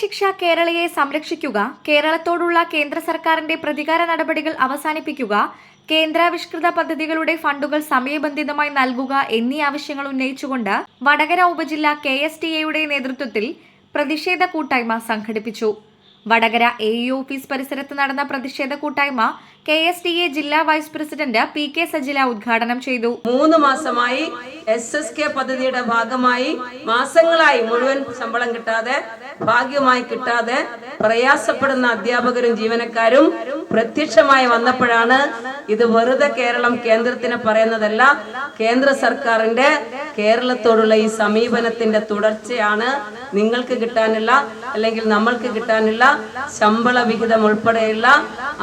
ശിക്ഷ കേരളയെ സംരക്ഷിക്കുക കേരളത്തോടുള്ള കേന്ദ്ര സർക്കാരിന്റെ പ്രതികാര നടപടികൾ അവസാനിപ്പിക്കുക കേന്ദ്രാവിഷ്കൃത പദ്ധതികളുടെ ഫണ്ടുകൾ സമയബന്ധിതമായി നൽകുക എന്നീ ആവശ്യങ്ങൾ ഉന്നയിച്ചുകൊണ്ട് വടകര ഉപജില്ല കെ എസ് ടി എയുടെ നേതൃത്വത്തിൽ പ്രതിഷേധ കൂട്ടായ്മ സംഘടിപ്പിച്ചു. വടകര എ ഇ ഓഫീസ് പരിസരത്ത് നടന്ന പ്രതിഷേധ കൂട്ടായ്മ കെ എസ് ടി എ ജില്ലാ vice president P K Sajila ഉദ്ഘാടനം ചെയ്തു. മൂന്ന് മാസമായി എസ് എസ് കെ പദ്ധതിയുടെ ഭാഗമായി മാസങ്ങളായി മുഴുവൻ ശമ്പളം കിട്ടാതെ ഭാഗ്യമായി കിട്ടാതെ പ്രയാസപ്പെടുന്ന അധ്യാപകരും ജീവനക്കാരും പ്രത്യക്ഷമായി വന്നപ്പോഴാണ് ഇത് വെറുതെ കേരളം കേന്ദ്രത്തിന് പറയുന്നതല്ല കേന്ദ്ര സർക്കാരിന്റെ കേരളത്തോടുള്ള ഈ സമീപനത്തിന്റെ തുടർച്ചയാണ് നിങ്ങൾക്ക് കിട്ടാനുള്ള അല്ലെങ്കിൽ നമ്മൾക്ക് കിട്ടാനുള്ള ശമ്പള വിഹിതം ഉൾപ്പെടെയുള്ള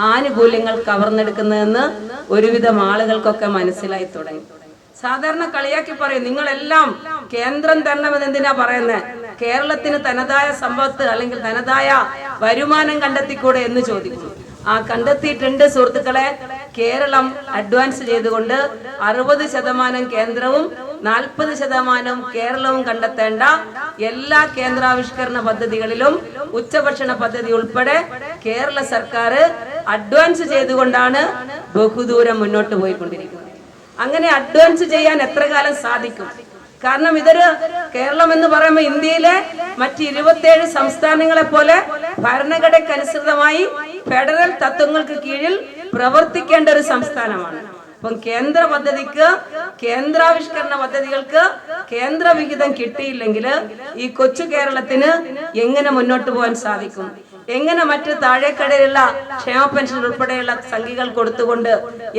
ആനുകൂല്യങ്ങൾ കവർന്നെടുക്കുന്നതെന്ന് ഒരുവിധം ആളുകൾക്കൊക്കെ മനസ്സിലായി തുടങ്ങി. സാധാരണ കളിയാക്കി പറയും നിങ്ങളെല്ലാം കേന്ദ്രം തരണമെന്ന് എന്തിനാ പറയുന്നത് കേരളത്തിന് തനതായ സമ്പത്ത് അല്ലെങ്കിൽ തനതായ വരുമാനം കണ്ടെത്തിക്കൂടെ എന്ന് ചോദിക്കും. ആ കണ്ടെത്തിയിട്ടുണ്ട് സുഹൃത്തുക്കളെ കേരളം അഡ്വാൻസ് ചെയ്തുകൊണ്ട് അറുപത് ശതമാനം കേന്ദ്രവും നാൽപ്പത് ശതമാനം കേരളവും കണ്ടെത്തേണ്ട എല്ലാ കേന്ദ്രാവിഷ്കരണ പദ്ധതികളിലും ഉച്ചഭക്ഷണ പദ്ധതി ഉൾപ്പെടെ കേരള സർക്കാർ അഡ്വാൻസ് ചെയ്തുകൊണ്ടാണ് ബഹുദൂരം മുന്നോട്ട് പോയിക്കൊണ്ടിരിക്കുന്നത്. അങ്ങനെ അഡ്വാൻസ് ചെയ്യാൻ എത്ര കാലം സാധിക്കും? കാരണം ഇതൊരു കേരളം എന്ന് പറയുമ്പോൾ ഇന്ത്യയിലെ മറ്റ് ഇരുപത്തിയേഴ് സംസ്ഥാനങ്ങളെ പോലെ ഭരണഘടനയ്ക്കനുസൃതമായി ഫെഡറൽ തത്വങ്ങൾക്ക് കീഴിൽ പ്രവർത്തിക്കേണ്ട ഒരു സംസ്ഥാനമാണ്. അപ്പം കേന്ദ്ര പദ്ധതിക്ക് കേന്ദ്രാവിഷ്കരണ പദ്ധതികൾക്ക് കേന്ദ്ര വിഹിതം കിട്ടിയില്ലെങ്കിൽ ഈ കൊച്ചു കേരളത്തിന് എങ്ങനെ മുന്നോട്ട് പോകാൻ സാധിക്കും? എങ്ങനെ മറ്റ് താഴേക്കടയിലുള്ള ക്ഷേമ പെൻഷൻ ഉൾപ്പെടെയുള്ള സംഖ്യകൾ കൊടുത്തുകൊണ്ട്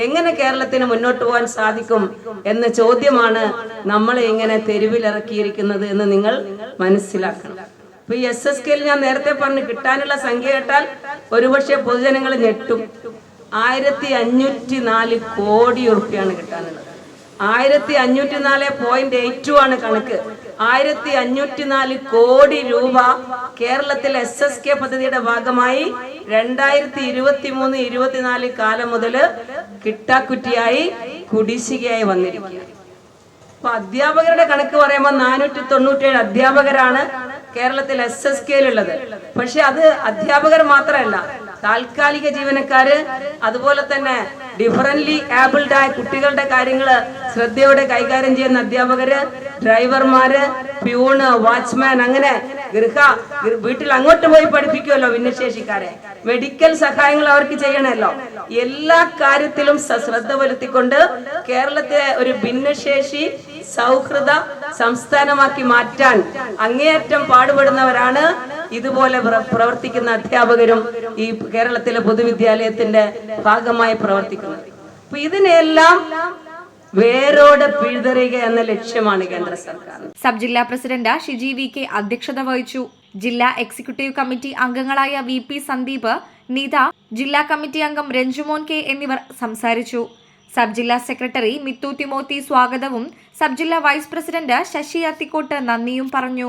എങ്ങനെ കേരളത്തിന് മുന്നോട്ട് പോകാൻ സാധിക്കും എന്ന ചോദ്യമാണ് നമ്മൾ ഇങ്ങനെ തെരുവിലിറക്കിയിരിക്കുന്നത് എന്ന് നിങ്ങൾ മനസ്സിലാക്കണം. ഇപ്പൊ ഈ എസ് എസ് കെയിൽ ഞാൻ നേരത്തെ പറഞ്ഞു കിട്ടാനുള്ള സംഖ്യ കേട്ടാൽ ഒരുപക്ഷെ പൊതുജനങ്ങൾ ഞെട്ടും. ആയിരത്തി അഞ്ഞൂറ്റി നാല് കോടി റുപ്യാണ് കിട്ടാനുള്ളത്. ആയിരത്തി അഞ്ഞൂറ്റി നാല് പോയിന്റ് എയ്റ്റ് ടു ആണ് കണക്ക്. ആയിരത്തി അഞ്ഞൂറ്റി നാല് കോടി രൂപ കേരളത്തിൽ എസ് എസ് കെ പദ്ധതിയുടെ ഭാഗമായി രണ്ടായിരത്തി ഇരുപത്തി മൂന്ന് ഇരുപത്തിനാല് കാലം മുതൽ കിട്ടാക്കുറ്റിയായി കുടിശ്ശികയായി വന്നിരിക്കുക അപ്പൊ അധ്യാപകരുടെ കണക്ക് പറയുമ്പോൾ നാനൂറ്റി തൊണ്ണൂറ്റേഴ് അധ്യാപകരാണ് കേരളത്തിൽ എസ് എസ് കെയിലുള്ളത് പക്ഷെ അത് അധ്യാപകർ മാത്രമല്ല താൽക്കാലിക ജീവനക്കാര് അതുപോലെ തന്നെ ഡിഫറൻലി ആബിൾഡ് ആയ കുട്ടികളുടെ കാര്യങ്ങൾ ശ്രദ്ധയോടെ കൈകാര്യം ചെയ്യുന്ന അധ്യാപകര് ഡ്രൈവർമാര് പ്യൂണ് വാച്ച്മാൻ അങ്ങനെ ഗൃഹ വീട്ടിൽ അങ്ങോട്ട് പോയി പഠിപ്പിക്കുമല്ലോ ഭിന്നശേഷിക്കാരെ. മെഡിക്കൽ സഹായങ്ങൾ അവർക്ക് ചെയ്യണമല്ലോ. എല്ലാ കാര്യത്തിലും ശ്രദ്ധ വരുത്തിക്കൊണ്ട് കേരളത്തെ ഒരു ഭിന്നശേഷി സൗഹൃദ സംസ്ഥാനമാക്കി മാറ്റാൻ അങ്ങേയറ്റം പാടുപെടുന്നവരാണ് ഇതുപോലെ പ്രവർത്തിക്കുന്ന അധ്യാപകരും ഈ കേരളത്തിലെ പൊതുവിദ്യാലയത്തിന്റെ ഭാഗമായി പ്രവർത്തിക്കുന്നത് അപ്പൊ ഇതിനെല്ലാം വേരോടെ പിഴുതെറിയുക എന്ന ലക്ഷ്യമാണ് കേന്ദ്ര സർക്കാർ. സബ് ജില്ലാ പ്രസിഡന്റ് ഷിജി വി കെ അധ്യക്ഷത വഹിച്ചു. ജില്ലാ എക്സിക്യൂട്ടീവ് കമ്മിറ്റി അംഗങ്ങളായ വി പി സന്ദീപ് നിത ജില്ലാ കമ്മിറ്റി അംഗം രഞ്ജുമോൻ കെ എന്നിവർ സംസാരിച്ചു. സബ് ജില്ലാ സെക്രട്ടറി മിത്തു തിമോത്തി സ്വാഗതവും സബ് ജില്ലാ വൈസ് പ്രസിഡന്റ് ശശി അത്തിക്കോട്ട് നന്ദിയും പറഞ്ഞു.